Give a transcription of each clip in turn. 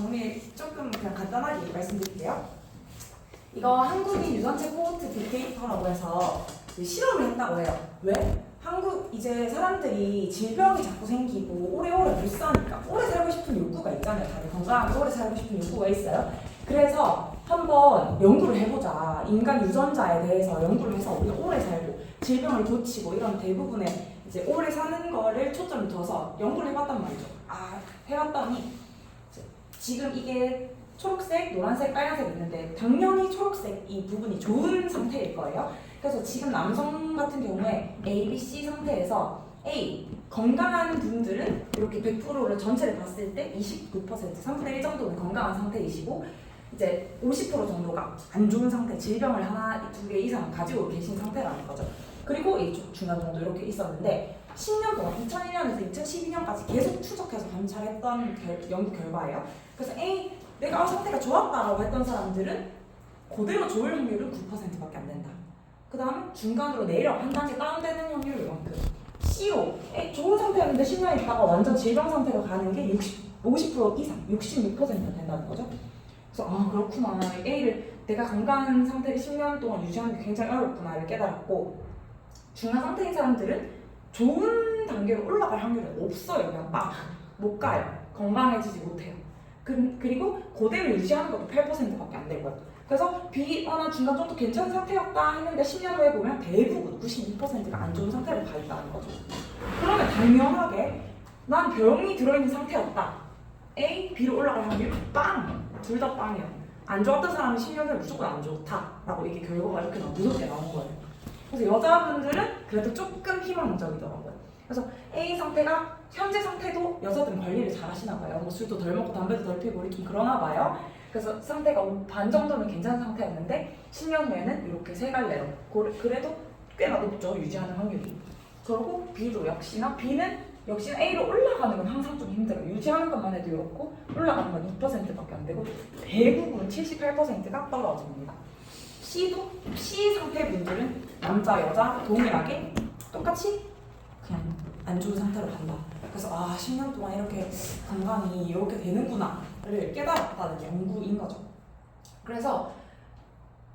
정리 조금 그냥 간단하게 말씀드릴게요. 이거 한국인 유전체 코호트 빅데이터라고 해서 그 실험을 했다고 해요. 왜? 한국 이제 사람들이 질병이 자꾸 생기고 오래오래 못 사니까 오래 살고 싶은 욕구가 있잖아요. 다들 건강하게 오래 살고 싶은 욕구가 있어요. 그래서 한번 연구를 해보자. 인간 유전자에 대해서 연구를 해서 우리가 오래 살고 질병을 고치고 이런 대부분의 이제 오래 사는 거를 초점을 둬서 연구를 해봤단 말이죠. 아 해봤더니 지금 이게 초록색, 노란색, 빨간색 있는데 당연히 초록색 이 부분이 좋은 상태일 거예요. 그래서 지금 남성 같은 경우에 A, B, C 상태에서 A 건강한 분들은 이렇게 100%를 전체를 봤을 때 29% 3분의 1 정도는 건강한 상태이시고 이제 50% 정도가 안 좋은 상태, 질병을 하나, 두 개 이상 가지고 계신 상태라는 거죠. 그리고 이 중- 중간 정도 이렇게 있었는데 10년 동안 2001년에서 2012년까지 계속 추적해서 관찰했던 결- 연구 결과예요. 그래서 A 내가 아, 상태가 좋았다라고 했던 사람들은 그대로 좋을 확률은 9%밖에 안 된다. 그 다음에 중간으로 내려 한 단계 다운되는 확률이 이만큼. C로 에, 좋은 상태였는데 10년 있다가 완전 질병 상태로 가는 게 60, 50% 이상, 66%가 된다는 거죠. 그래서 아 그렇구나. A를 내가 건강한 상태를 10년 동안 유지하는 게 굉장히 어렵구나를 깨달았고 중간 상태인 사람들은 좋은 단계로 올라갈 확률은 없어요. 그냥 막못 가요. 건강해지지 못해요. 그, 그리고 그대로 유지하는 것도 8%밖에 안 되고요. 그래서 B나 중간 정도 괜찮은 상태였다 했는데 10년 후에 보면 대부분 92%가 안 좋은 상태로 가 있다는 거죠. 그러면 당연하게 난 병이 들어있는 상태였다. A, B로 올라갈 확률 빵! 둘 다 빵이에요. 안 좋았던 사람이 10년 후에 무조건 안 좋다라고 이게 결과가 이렇게 무섭게 나온 거예요. 그래서 여자분들은 그래도 조금 희망적이더라고요. 그래서 A 상태가 현재 상태도 여자들은 관리를 잘 하시나 봐요. 뭐 술도 덜 먹고 담배도 덜 피고 이렇게 그러나 봐요. 그래서 상태가 반 정도는 괜찮은 상태였는데 10년 후에는 이렇게 세 갈래로 고- 그래도 꽤나 높죠 유지하는 확률이. 그리고 B도 역시나 B는 역시나 A로 올라가는 건 항상 좀 힘들어요. 유지하는 것만 해도 그렇고 올라가는 건 2%밖에 안 되고 대부분 78%가 떨어집니다. C도 C 상태 분들은 남자 여자 동일하게 똑같이 그냥 안 좋은 상태로 간다. 그래서 아 10년 동안 이렇게 건강이 이렇게 되는구나를 깨달았다는 연구인 거죠. 그래서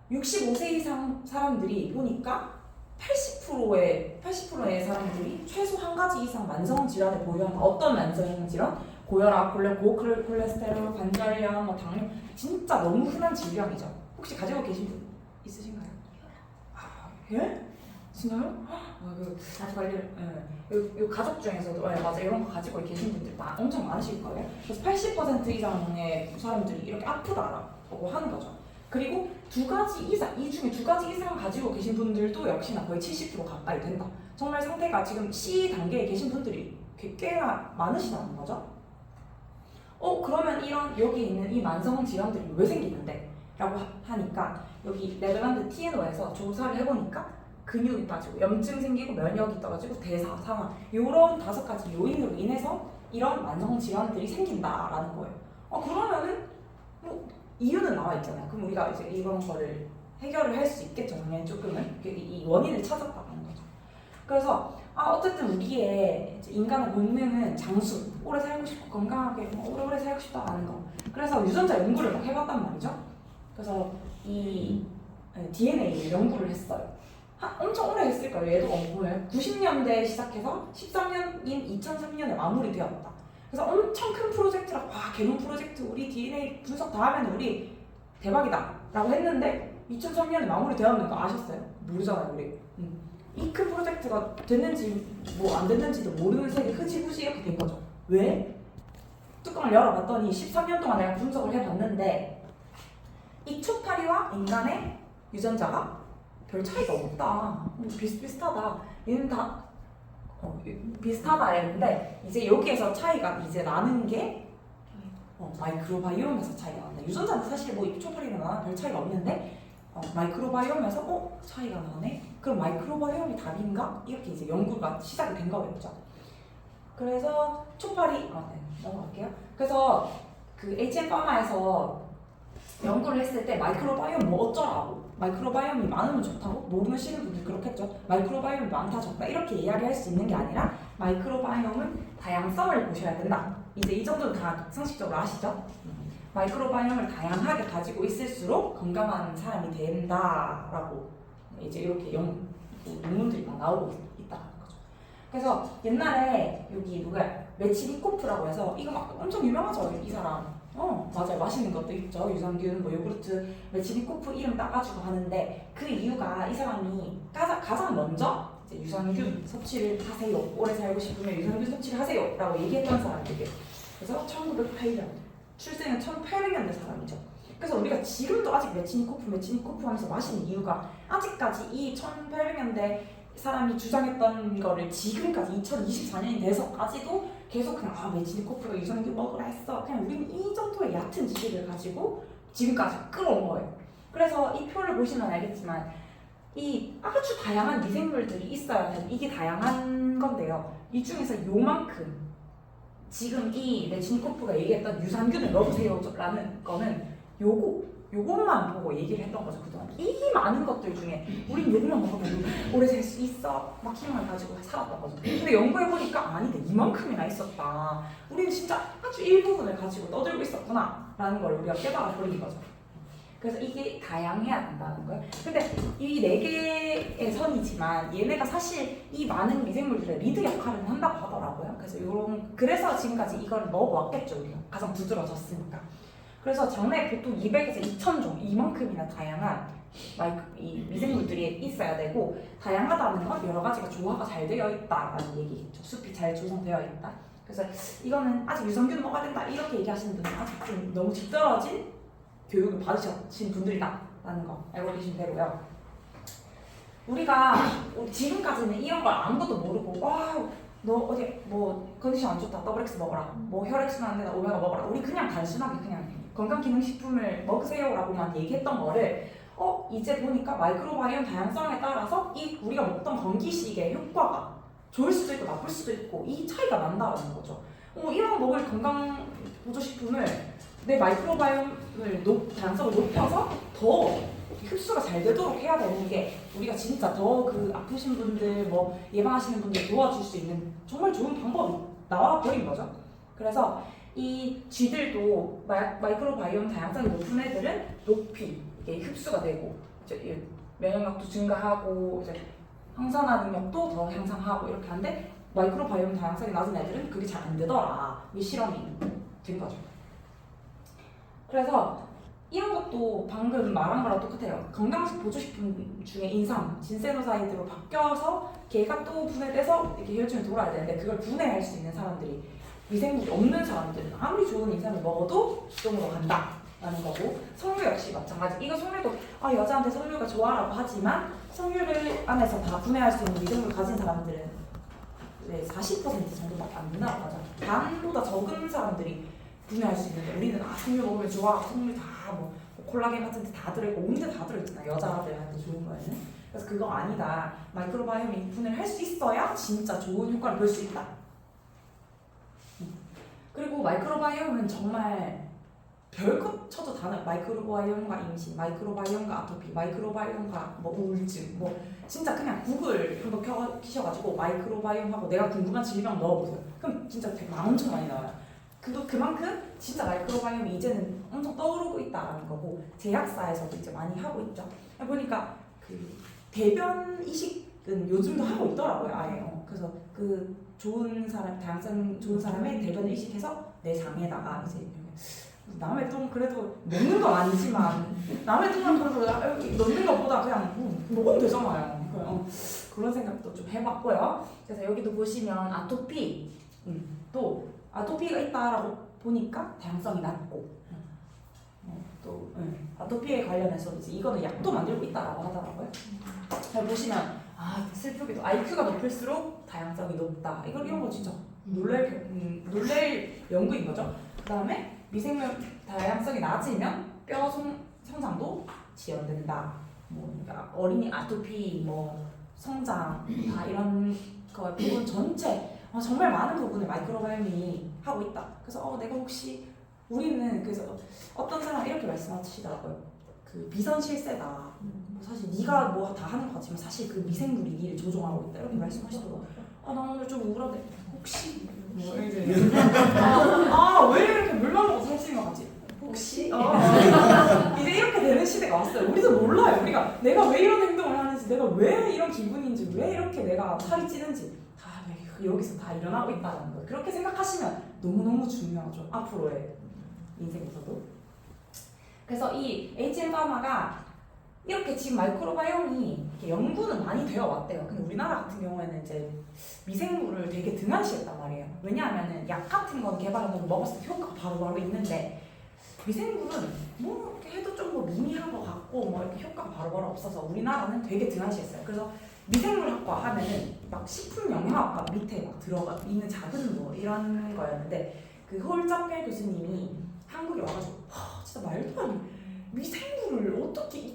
65세 이상 사람들이 보니까 80%의 80%의 사람들이 최소 한 가지 이상 만성 질환을 보유한다. 어떤 만성 질환? 고혈압, 콜레, 고콜레스테롤, 관절염, 뭐 당뇨 진짜 너무 흔한 질병이죠. 혹시 가지고 계신 분 있으신가요? 아, 예? 진짜요? 아, 그 자주 관리를 예. 요, 요 가족 중에서도 예, 맞아 이런 거 가지고 계신 분들 마, 엄청 많으실 거예요. 그래서 80% 이상의 사람들이 이렇게 아프다라고 하는 거죠. 그리고 두 가지 이상, 이 중에 두 가지 이상 가지고 계신 분들도 역시나 거의 70% 가까이 된다. 정말 상태가 지금 C 단계에 계신 분들이 꽤- 꽤나 많으시다는 거죠. 어, 그러면 이런 여기 있는 이 만성 질환들이 왜 생기는데? 라고 하- 하니까 여기 네덜란드 TNO에서 조사를 해보니까 근육이 빠지고 염증 생기고 면역이 떨어지고 대사, 상황 이런 다섯 가지 요인으로 인해서 이런 만성 질환들이 생긴다라는 거예요. 어, 그러면은 뭐 이유는 나와 있잖아요. 그럼 우리가 이제 이런 거를 해결을 할 수 있겠죠. 당연히 조금은 그이이 원인을 찾았다는 거죠. 그래서 아 어쨌든 우리의 인간의 본능은 장수, 오래 살고 싶고 건강하게 뭐 오래오래 살고 싶다라는 거. 그래서 유전자 연구를 막 해봤단 말이죠. 그래서 이 DNA를 연구를 했어요. 한, 엄청 오래 했을 거예요. 얘도 보면 90년대 시작해서 13년인 2003년에 마무리되었다. 그래서 엄청 큰 프로젝트라 와 개놈 프로젝트 우리 DNA 분석 다 하면 우리 대박이다라고 했는데 2003년에 마무리되었는 거 아셨어요? 모르잖아요 우리. 이큰 프로젝트가 됐는지 뭐 안 됐는지도 모르는 세계 흐지부지 이렇게 된 거죠. 왜? 뚜껑을 열어봤더니 13년 동안 내가 분석을 해봤는데 이 초파리와 인간의 유전자가 별 차이가 없다. 뭐 비슷비슷하다. 얘는 다 어, 비슷하다 했는데 이제 여기에서 차이가 이제 나는 게 어, 마이크로바이옴에서 차이가 난다. 유전자는 사실 뭐 초파리랑 나랑 별 차이가 없는데 어, 마이크로바이옴에서 어 차이가 나네. 그럼 마이크로바이옴이 답인가? 이렇게 이제 연구가 시작이 된 거겠죠. 그래서 초파리 아, 네, 넘어갈게요. 그래서 그 HM 파마에서 연구를 했을 때 마이크로바이옴 뭐 어쩌라고 마이크로바이옴이 많으면 좋다고 모르시는 분들 그렇겠죠 마이크로바이옴이 많다 적다 이렇게 이야기할 수 있는 게 아니라 마이크로바이옴은 다양성을 보셔야 된다 이제 이 정도는 다 상식적으로 아시죠 음. 마이크로바이옴을 다양하게 가지고 있을수록 건강한 사람이 된다라고 이제 이렇게 연뭐 논문들이 막 나오고 있- 있다는 거죠. 그래서 옛날에 여기 누가 메치니코프라고 해서 이거 막 엄청 유명하죠 이 사람. 어 맞아요 맛있는 것도 있죠 유산균 뭐 요구르트 메치니코프 이름 따가지고 하는데 그 이유가 이 사람이 가장, 가장 먼저 이제 유산균 섭취를 하세요 오래 살고 싶으면 유산균 섭취를 하세요 라고 얘기했던 사람들이에요. 그래서 1908년 출생은 1800년대 사람이죠. 그래서 우리가 지금도 아직 메치니코프 메치니코프 하면서 마시는 이유가 아직까지 이 1800년대 사람이 주장했던 거를 지금까지 2024년이 돼서까지도 계속 그냥 아 메치니코프가 유산균 먹으라 했어 그냥 우리는 이 정도의 얕은 지식을 가지고 지금까지 끌어온 거예요. 그래서 이 표를 보시면 알겠지만 이 아주 다양한 미생물들이 되는 이게 다양한 건데요. 이 중에서 요만큼 지금 이 메치니코프가 얘기했던 유산균을 넣으세요라는 거는 요거 요것만 보고 얘기를 했던 거죠 그동안. 이 많은 것들 중에 우린 요것만 먹으면 오래 살 수 있어? 막 희망을 가지고 살았던 거죠. 근데 연구해 보니까 아니다 이만큼이나 있었다. 우리는 진짜 아주 일부분을 가지고 떠들고 있었구나. 라는 걸 우리가 깨달아 버린 거죠. 그래서 이게 다양해야 된다는 거예요. 근데 이 네 개의 선이지만 얘네가 사실 이 많은 미생물들의 리드 역할을 한다고 하더라고요. 그래서 요런 그래서 지금까지 이걸 넣어왔겠죠 우리가. 가장 부드러워졌으니까 그래서 장내에 보통 200에서 2000종 이만큼이나 다양한 마이크, 이 미생물들이 있어야 되고 다양하다는 건 여러 가지가 조화가 잘 되어 있다라는 얘기겠죠. 숲이 잘 조성되어 있다. 그래서 이거는 아직 유산균 먹어야 된다 이렇게 얘기하시는 분은 아직 좀 너무 뒤떨어진 교육을 받으신 분들이다라는 거 알고 계시면 되고요. 우리가 지금까지는 이런 걸 아무것도 모르고 와너 어디 뭐 컨디션 안 좋다 더블엑스 먹어라 뭐 혈액순환 안 되나 오메가 먹어라 우리 그냥 단순하게 그냥 건강기능식품을 먹으세요라고만 얘기했던 거를 어 이제 보니까 마이크로바이옴 다양성에 따라서 이 우리가 먹던 건기식의 효과가 좋을 수도 있고 나쁠 수도 있고 이 차이가 난다는 거죠. 어 이런 먹을 건강 보조식품을 내 마이크로바이옴을 높, 다양성을 높여서 더 흡수가 잘 되도록 해야 되는 게 우리가 진짜 더 그 아프신 분들 뭐 예방하시는 분들 도와줄 수 있는 정말 좋은 방법이 나와 버린 거죠. 그래서 이 쥐들도 마, 마이 크로바이옴 다양성이 높은 애들은 높이 이게 흡수가 되고 이제 이 면역력도 증가하고 이제 항산화 능력도 더 향상하고 이렇게 하는데 마이크로바이옴 다양성이 낮은 애들은 그게 잘 안 되더라. 이 실험이 된 거죠. 그래서 이런 것도 방금 말한 거랑 똑같아요. 건강식 보조식품 중에 인삼, 진세노사이드로 바뀌어서 걔가 또 분해돼서 이렇게 혈중에 돌아야 되는데 그걸 분해할 수 있는 사람들이 미생물이 없는 사람들은 아무리 좋은 인삼을 먹어도 수동으로 간다 라는 거고 석류 역시 마찬가지. 이거 석류도 아 여자한테 석류가 좋아라고 하지만 석류를 안에서 다 분해할 수 있는 미생물 가진 사람들은 네, 40% 정도밖에 안 된다고 하죠. 반보다 적은 사람들이 분해할 수 있는데 우리는 아 석류 먹으면 좋아. 석류 다뭐 콜라겐 같은 데 다 들어있고 온데 다 들어있잖아. 여자들한테 좋은 거에는. 그래서 그거 아니다. 마이크로바이옴이 분해를 할수 있어야 진짜 좋은 효과를 볼 수 있다. 그리고 마이크로바이옴은 정말 별것 쳐도 다 나. 마이크로바이옴과 임신, 마이크로바이옴과 아토피, 마이크로바이옴과 뭐 우울증, 뭐 진짜 그냥 구글 한번 켜 키셔가지고 마이크로바이옴하고 내가 궁금한 질병 넣어보세요. 그럼 진짜 되게 만 엄청 많이 나와요. 그도 그만큼 진짜 마이크로바이옴이 이제는 엄청 떠오르고 있다라는 거고 제약사에서도 이제 많이 하고 있죠. 보니까 그 대변 이식은 요즘도 하고 있더라고요. 아예. 어. 그래서 그 좋은 사람, 다양성 좋은 사람의 대변을 이식해서 내 장에다가 이제 남의 똥 그래도 먹는 건 아니지만 남의 똥은 그래도 나- 넣는 것보다 그냥 뭐 먹으면 되잖아요. 어, 그런 생각도 좀 해봤고요. 그래서 여기도 보시면 아토피 음, 또 아토피가 있다라고 보니까 다양성이 낮고 어, 또 음, 아토피에 관련해서 이제 이거는 약도 만들고 있다라고 하더라고요. 잘 보시면 아 슬프게도 IQ가 높을수록 다양성이 높다. 이거 이런 거 진짜 놀랄 겨- 음, 놀랄 연구인 거죠. 그다음에 미생물 다양성이 낮으면 뼈 성, 성장도 지연된다. 뭐 그러니까 어린이 아토피, 뭐 성장 다 이런 거 부분 전체 어, 정말 많은 부분을 마이크로바이옴이 하고 있다. 그래서 어, 내가 혹시 우리는 그래서 어떤 사람 이렇게 말씀하시더라고요. 그 비선 실세다. 사실 네가 뭐 다 하는 것 같지만 사실 그 미생물이 니를 조종하고 있다 이렇게 말씀하시더라고요. 아, 나 오늘 좀 우울한데 혹시 뭐, 아왜 아, 이렇게 물만 먹고 살찌는 것 같지? 혹시 아, 이제 이렇게 되는 시대가 왔어요. 우리도 몰라요. 우리가 내가 왜 이런 행동을 하는지, 내가 왜 이런 기분인지, 왜 이렇게 내가 살이 찌는지 다 네, 그 여기서 다 일어나고 있다는 거예요. 그렇게 생각하시면 너무 너무 중요하죠. 앞으로의 인생에서도. 그래서 이 HM 파마가 이렇게 지금 마이크로바이옴이 연구는 많이 되어 왔대요. 근데 우리나라 같은 경우에는 이제 미생물을 되게 등한시했단 말이에요. 왜냐하면은 약 같은 건 개발해놓고 먹었을 때 효과가 바로 바로 있는데 미생물은 뭐 이렇게 해도 좀 뭐 미미한 것 같고 뭐 이렇게 효과가 바로 바로 없어서 우리나라는 되게 등한시했어요. 그래서 미생물학과 하면은 막 식품 영양학과 밑에 막 들어가 있는 작은 뭐 이런 거였는데 그 홀짝별 교수님이 한국에 와가지고 와 진짜 말도 안 돼. 미생물을 어떻게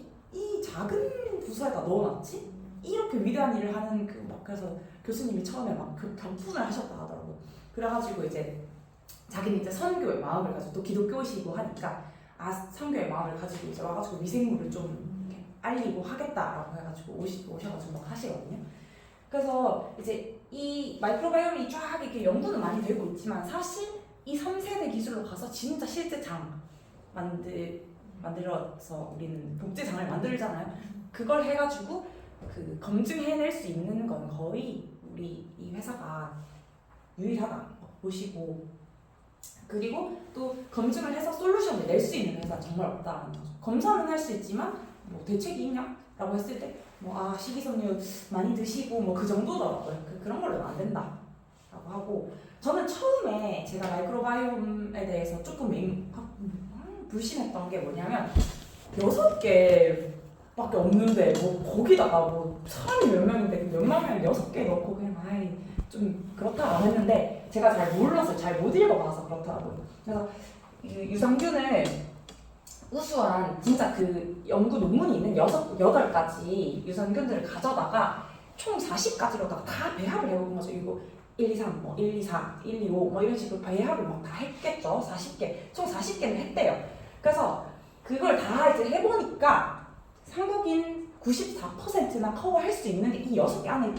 작은 부서에다 넣어놨지? 이렇게 위대한 일을 하는 그 막 그래서 교수님이 처음에 막그 격분을 하셨다 하더라고. 그래가지고 이제 자기는 이제 선교의 마음을 가지고 또 기독교시고 하니까 아 선교의 마음을 가지고 이제 와가지고 미생물을 좀 이렇게 알리고 하겠다라고 해가지고 오시, 오셔가지고 막 하시거든요. 그래서 이제 이 마이크로바이옴이 쫙 이렇게 연구는 많이 되고 있지만 사실 이 3세대 기술로 가서 진짜 실제 장 만들 만들어서 우리는 복제장을 만들잖아요. 그걸 해가지고 그 검증해낼 수 있는 건 거의 우리 이 회사가 유일하다 보시고 그리고 또 검증을 해서 솔루션을 낼 수 있는 회사 는 정말 없다는 거죠. 검사는 할 수 있지만 뭐 대책이 있냐 라고 했을 때 뭐 아 식이섬유 많이 드시고 뭐 그 정도더라고요. 그, 그런 걸로는 안 된다 라고 하고 저는 처음에 제가 마이크로바이옴에 대해서 조금 불신했던 게 뭐냐면 여섯 개밖에 없는데 뭐 거기다가 뭐 사람이 몇 명인데 그 몇만 명 여섯 개 넣고 그냥 아이 좀 그렇다고 했는데 제가 잘 몰라서 잘 못 읽어봐서 그렇더라고요. 그래서 이 유산균을 우수한 진짜 그 연구 논문이 있는 여섯 여덟 가지 유산균들을 가져다가 총 40가지로다가 다 배합을 해본 거죠. 이거 1, 2, 3, 뭐 1, 2, 4, 1, 2, 5, 뭐 이런 식으로 배합을 막 다 했겠죠. 40개, 총 40개는 했대요. 그래서 그걸 다 이제 해보니까 한국인 94%나 커버할 수 있는 게 이 여섯 개 안에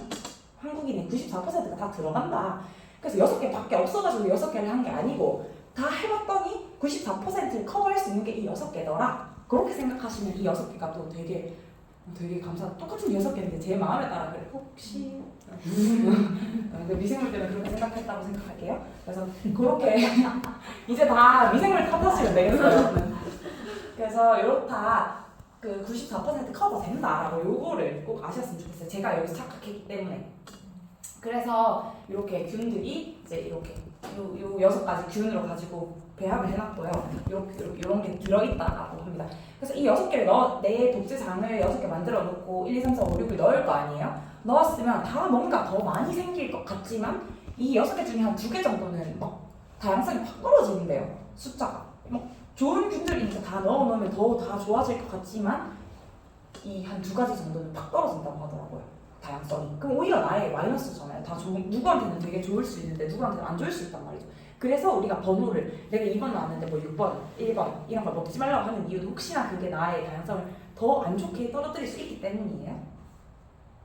한국인의 94%가 다 들어간다. 그래서 여섯 개 밖에 없어가지고 여섯 개를 한 게 아니고 다 해봤더니 94%를 커버할 수 있는 게 이 여섯 개더라. 그렇게 생각하시면 이 여섯 개가 또 되게 되게 감사. 똑같은 여섯 개인데 제 마음에 따라 그래. 혹시 어, 그 미생물 때문에 그렇게 생각했다고 생각할게요. 그래서 그렇게 이제 다 미생물 탓하시면 되겠어요. 그래서 이렇다. 그 94% 커버 된다라고 요거를 꼭 아셨으면 좋겠어요. 제가 여기서 착각했기 때문에. 그래서 이렇게 균들이 이제 이렇게 요, 요 여섯 가지 균으로 가지고 배합을 해놨고요. 이렇게 이런 게 들어있다라고 합니다. 그래서 이 여섯 개를 넣어 내 독재장을 여섯 개 만들어 놓고 1, 2, 3, 4, 5, 6을 넣을 거 아니에요? 넣었으면 다 뭔가 더 많이 생길 것 같지만 이 여섯 개 중에 한 두 개 정도는 막 다양성이 확 떨어지는데요. 숫자가 막 좋은 균들이니까 다 넣어 놓으면 더 다 좋아질 것 같지만 이 한 두 가지 정도는 확 떨어진다고 하더라고요. 다양성이. 그럼 오히려 나의 마이너스잖아요. 다 좋은, 누구한테는 되게 좋을 수 있는데 누구한테는 안 좋을 수 있단 말이죠. 그래서 우리가 번호를 내가 2번 나왔는데 뭐 6번, 1번 이런 걸 먹지 말라고 하는 이유도 혹시나 그게 나의 다양성을 더 안 좋게 떨어뜨릴 수 있기 때문이에요.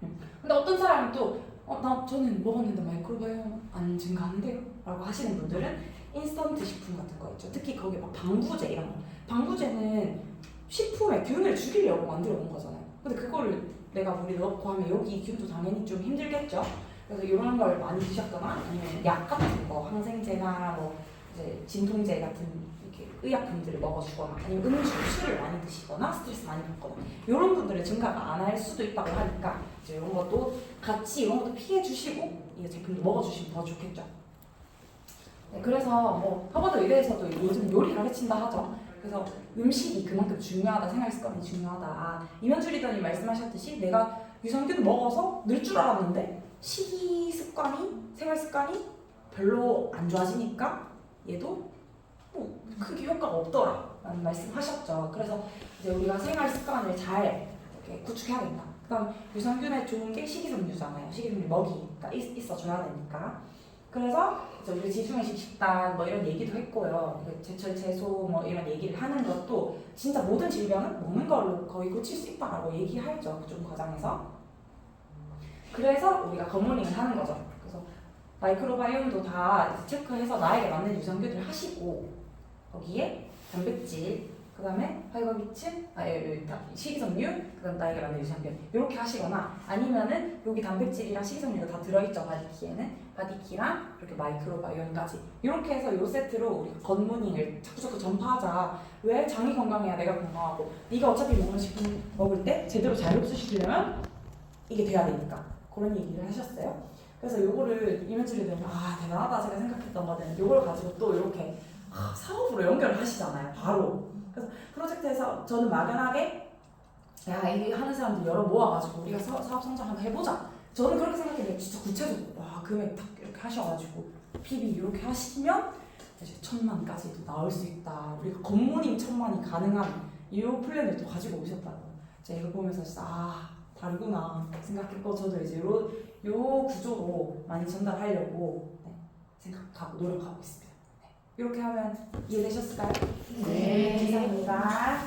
음. 근데 어떤 사람은 또 어, 나 저는 먹었는데 마이크로바이옴 안 증가한대요? 라고 하시는 분들은 인스턴트 식품 같은 거 있죠. 특히 거기 막 방부제 이런 거. 방부제는 식품에 균을 죽이려고 만들어 놓은 거잖아요. 근데 그거를 내가 물에 넣고 하면 여기 균도 당연히 좀 힘들겠죠. 그래서 이런 걸 많이 드셨거나 아니면 약 같은 거, 항생제나 뭐 이제 진통제 같은 이렇게 의약품들을 먹어주거나 아니면 음주, 술을 많이 드시거나 스트레스 많이 받거나 이런 분들은 증가가 안 할 수도 있다고 하니까 이제 이런 것도 같이 이런 것도 피해 주시고 이 제품도 먹어주시면 더 좋겠죠. 네, 그래서 뭐 하버드 의대에서도 요즘 요리 가르친다 하죠. 그래서 음식이 그만큼 중요하다, 생활 습관이 중요하다. 아, 이면주 리더님 말씀하셨듯이 내가 유산균 먹어서 늘 줄 알았는데 식이 습관이, 생활 습관이 별로 안 좋아지니까 얘도 뭐 크게 효과가 없더라. 라는 말씀하셨죠. 그래서 이제 우리가 생활 습관을 잘 이렇게 구축해야겠다. 그럼 유산균에 좋은 게 식이섬유잖아요. 식이섬유 먹이 가 있, 있어줘야 되니까. 그래서 이제 우리 지중해식 식단 뭐 이런 얘기도 했고요. 그 제철 채소 뭐 이런 얘기를 하는 것도 진짜 모든 질병은 먹는 걸로 거의 고칠 수 있다라고 얘기하죠. 그쪽 과정에서. 그래서 우리가 겉모닝을 하는 거죠. 그래서 마이크로바이옴도 다 체크해서 나에게 맞는 유산균을 하시고 거기에 단백질 그 다음에 비친, 아, 예, 예, 다- 식이섬유, 그 다음 나에게 만든 유산균 이렇게 하시거나 아니면은 여기 단백질이랑 식이섬유가 다 들어있죠. 바디키에는? 바디키랑 이렇게 마이크로바이옴까지. 이렇게 해서 요 세트로 우리 겉모닝을 자꾸 자꾸 전파하자. 왜? 장이 건강해야 내가 건강하고. 네가 어차피 먹는 식품 먹을 때 제대로 잘 흡수시키려면 이게 돼야 되니까 그런 얘기를 하셨어요. 그래서 요거를 이면지를 되면 아 대단하다 제가 생각했던 거는 요걸 가지고 또 이렇게 아, 사업으로 연결을 하시잖아요 바로. 그래서 프로젝트에서 저는 막연하게 야 이게 하는 사람들 여러 모아가지고 우리가 사, 사업 성장 한번 해보자. 저는 그렇게 생각해요 진짜 구체적으로 와 금액 딱 이렇게 하셔가지고 PB 이렇게 하시면 이제 천만까지도 나올 수 있다. 우리가 겉모닝 천만이 가능한 이 플랜을 또 가지고 오셨다고. 제가 이걸 보면서 진짜 아 다르구나 생각했고 저도 이제 요, 요 구조로 많이 전달하려고 네, 생각하고 노력하고 있습니다 네. 이렇게 하면 이해되셨을까요? 네. 이상입니다